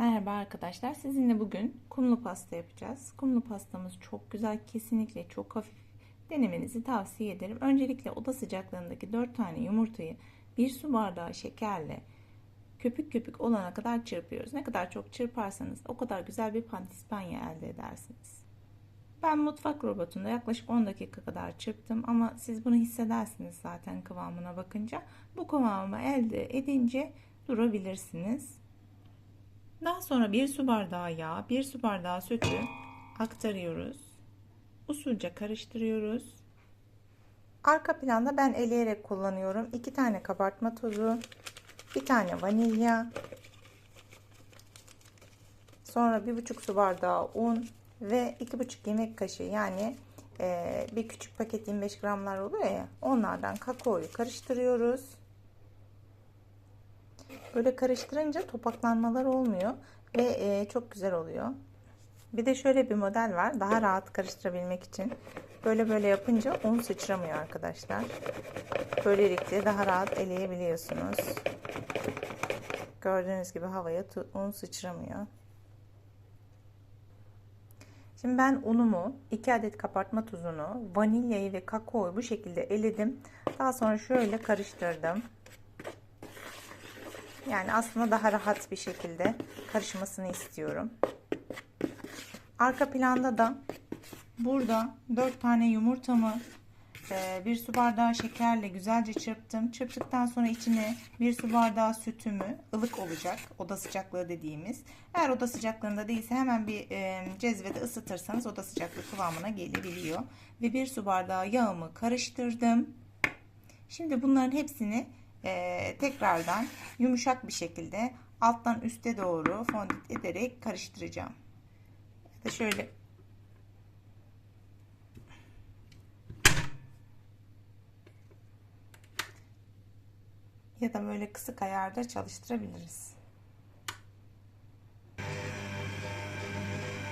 Merhaba arkadaşlar. Sizinle bugün kumlu pasta yapacağız. Kumlu pastamız çok güzel. Kesinlikle çok hafif. Denemenizi tavsiye ederim. Öncelikle oda sıcaklığındaki 4 tane yumurtayı 1 su bardağı şekerle köpük köpük olana kadar çırpıyoruz. Ne kadar çok çırparsanız o kadar güzel bir pandispanya elde edersiniz. Ben mutfak robotunda yaklaşık 10 dakika kadar çırptım ama siz bunu hissedersiniz zaten kıvamına bakınca. Bu kıvamı elde edince durabilirsiniz. Daha sonra bir su bardağı yağ, bir su bardağı sütü aktarıyoruz. Usulca karıştırıyoruz. Arka planda ben eleyerek kullanıyorum. 2 tane kabartma tozu, bir tane vanilya, sonra 1,5 su bardağı un ve 2,5 yemek kaşığı yani e, bir küçük paket 25 gramlar oluyor ya onlardan kakaoyu karıştırıyoruz. Böyle karıştırınca topaklanmalar olmuyor ve e, çok güzel oluyor. Bir de şöyle bir model var. Daha rahat karıştırabilmek için. Böyle böyle yapınca un sıçramıyor arkadaşlar. Böylelikle daha rahat eleyebiliyorsunuz. Gördüğünüz gibi havaya un sıçramıyor. Şimdi ben unumu, 2 adet kabartma tuzunu, vanilyayı ve kakaoyu bu şekilde eledim. Daha sonra şöyle karıştırdım. Yani aslında daha rahat bir şekilde karışmasını istiyorum. Arka planda da burada 4 tane yumurtamı e, bir su bardağı şekerle güzelce çırptım. Çırptıktan sonra içine bir su bardağı sütümü ılık olacak. Oda sıcaklığı dediğimiz. Eğer oda sıcaklığında değilse hemen bir e, cezvede ısıtırsanız oda sıcaklığı kıvamına gelebiliyor. Ve bir su bardağı yağımı karıştırdım. Şimdi bunların hepsini e, tekrardan yumuşak bir şekilde alttan üste doğru fondip ederek karıştıracağım. Ya da şöyle ya da böyle kısık ayarda çalıştırabiliriz.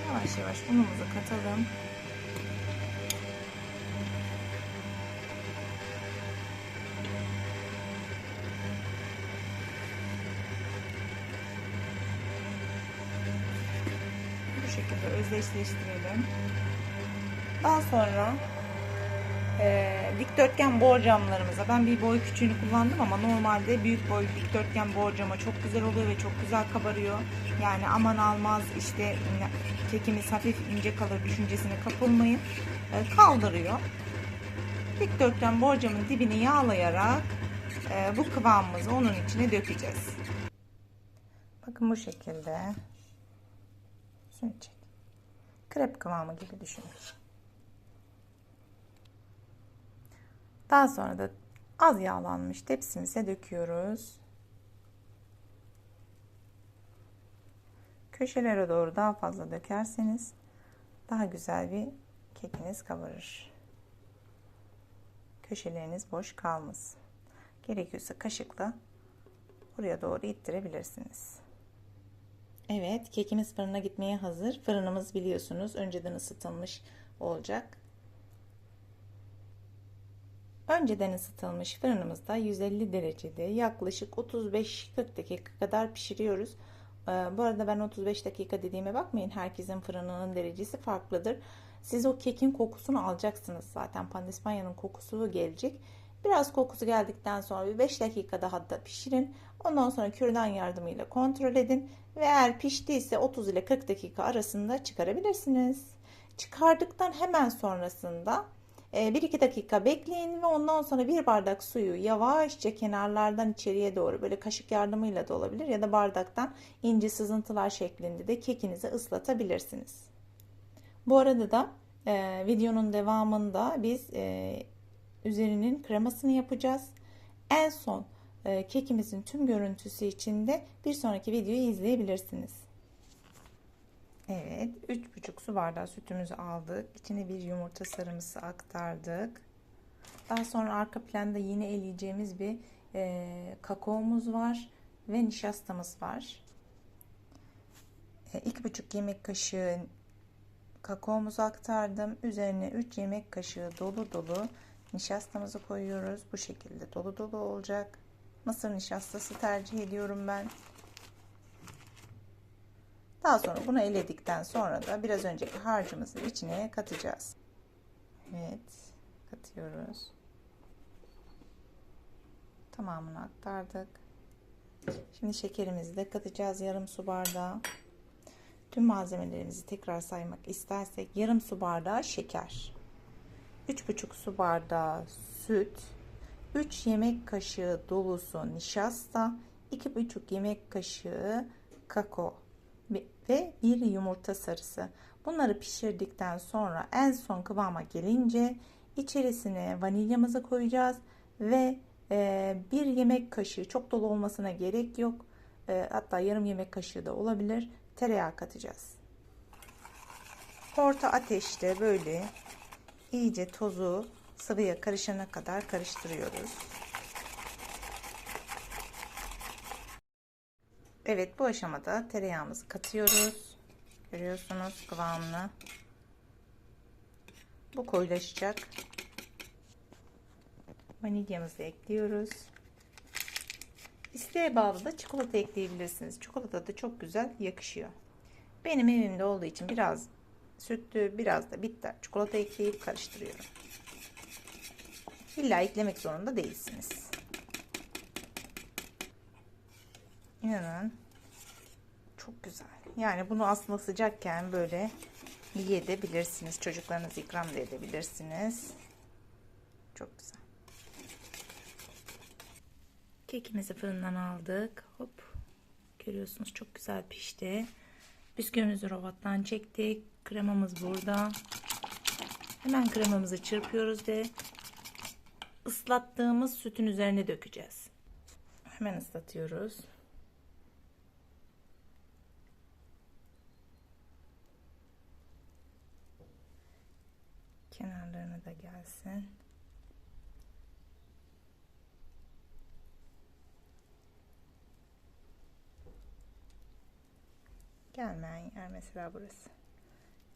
Yavaş yavaş unumuzu katalım. Özdeşleştirelim. Daha sonra e, dikdörtgen borcamlarımıza ben bir boy küçüğünü kullandım ama normalde büyük boy dikdörtgen borcama çok güzel oluyor ve çok güzel kabarıyor. Yani aman almaz işte kekimiz hafif ince kalır düşüncesine kapılmayın. E, kaldırıyor. Dikdörtgen borcamın dibini yağlayarak e, bu kıvamımızı onun içine dökeceğiz. Bakın bu şekilde. Şunu çek. Krep kıvamı gibi düşünün. Daha sonra da az yağlanmış tepsimize döküyoruz. Köşelere doğru daha fazla dökerseniz daha güzel bir kekiniz kabarır. Köşeleriniz boş kalmasın. Gerekiyorsa kaşıkla buraya doğru ittirebilirsiniz. Evet, kekimiz fırına gitmeye hazır. Fırınımız biliyorsunuz önceden ısıtılmış olacak. Önceden ısıtılmış fırınımızda 150 derecede yaklaşık 35-40 dakika kadar pişiriyoruz. Ee, bu arada ben 35 dakika dediğime bakmayın. Herkesin fırınının derecesi farklıdır. Siz o kekin kokusunu alacaksınız zaten. Pandispanya'nın kokusu gelecek. Biraz kokusu geldikten sonra bir 5 dakika daha da pişirin. Ondan sonra kürdan yardımıyla kontrol edin ve eğer piştiyse 30 ile 40 dakika arasında çıkarabilirsiniz. Çıkardıktan hemen sonrasında 1-2 e, dakika bekleyin ve ondan sonra bir bardak suyu yavaşça kenarlardan içeriye doğru böyle kaşık yardımıyla da olabilir ya da bardaktan ince sızıntılar şeklinde de kekinizi ıslatabilirsiniz. Bu arada da e, videonun devamında biz e, üzerinin kremasını yapacağız. En son e, kekimizin tüm görüntüsü için de bir sonraki videoyu izleyebilirsiniz. Evet 3,5 su bardağı sütümüzü aldık. İçine bir yumurta sarımsı aktardık. Daha sonra arka planda yine eleyeceğimiz bir e, kakaomuz var ve nişastamız var. E, 2,5 yemek kaşığı kakaomuzu aktardım. Üzerine 3 yemek kaşığı dolu dolu nişastamızı koyuyoruz. Bu şekilde dolu dolu olacak. Mısır nişastası tercih ediyorum ben. Daha sonra bunu eledikten sonra da biraz önceki harcımızı içine katacağız. Evet, katıyoruz. Tamamını aktardık. Şimdi şekerimizi de katacağız yarım su bardağı. Tüm malzemelerimizi tekrar saymak istersek yarım su bardağı şeker, 3,5 su bardağı süt, 3 yemek kaşığı dolusu nişasta, 2,5 yemek kaşığı kakao ve bir yumurta sarısı. Bunları pişirdikten sonra en son kıvama gelince içerisine vanilyamızı koyacağız ve e, bir yemek kaşığı çok dolu olmasına gerek yok. E, hatta yarım yemek kaşığı da olabilir. Tereyağı katacağız. Orta ateşte böyle iyice tozu sıvıya karışana kadar karıştırıyoruz. Evet bu aşamada tereyağımızı katıyoruz. Görüyorsunuz kıvamını. Bu koyulaşacak. Vanilyamızı ekliyoruz. İsteğe bağlı da çikolata ekleyebilirsiniz. Çikolata da çok güzel yakışıyor. Benim evimde olduğu için biraz sütlü biraz da bitter çikolata ekleyip karıştırıyorum. İlla eklemek zorunda değilsiniz. İnanın çok güzel. Yani bunu aslında sıcakken böyle yiyebilirsiniz. Çocuklarınızı ikram da edebilirsiniz. Çok güzel. Kekimizi fırından aldık. Hop. Görüyorsunuz çok güzel pişti. Bisküvimizi robottan çektik. Kremamız burada. Hemen kremamızı çırpıyoruz ve ıslattığımız sütün üzerine dökeceğiz. Hemen ıslatıyoruz. Kenarlarına da gelsin. Gelmeyen yer mesela burası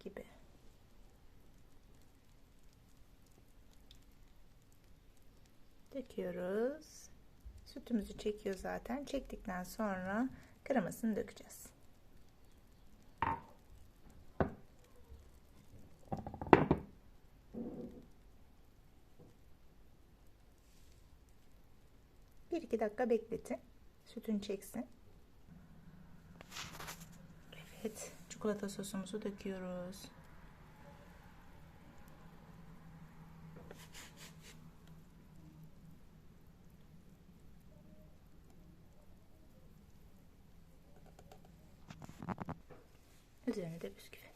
gibi. Döküyoruz. Sütümüzü çekiyor zaten. Çektikten sonra kremasını dökeceğiz. Bir iki dakika bekletin. Sütün çeksin. Evet, çikolata sosumuzu döküyoruz. Üzerine de bisküvi.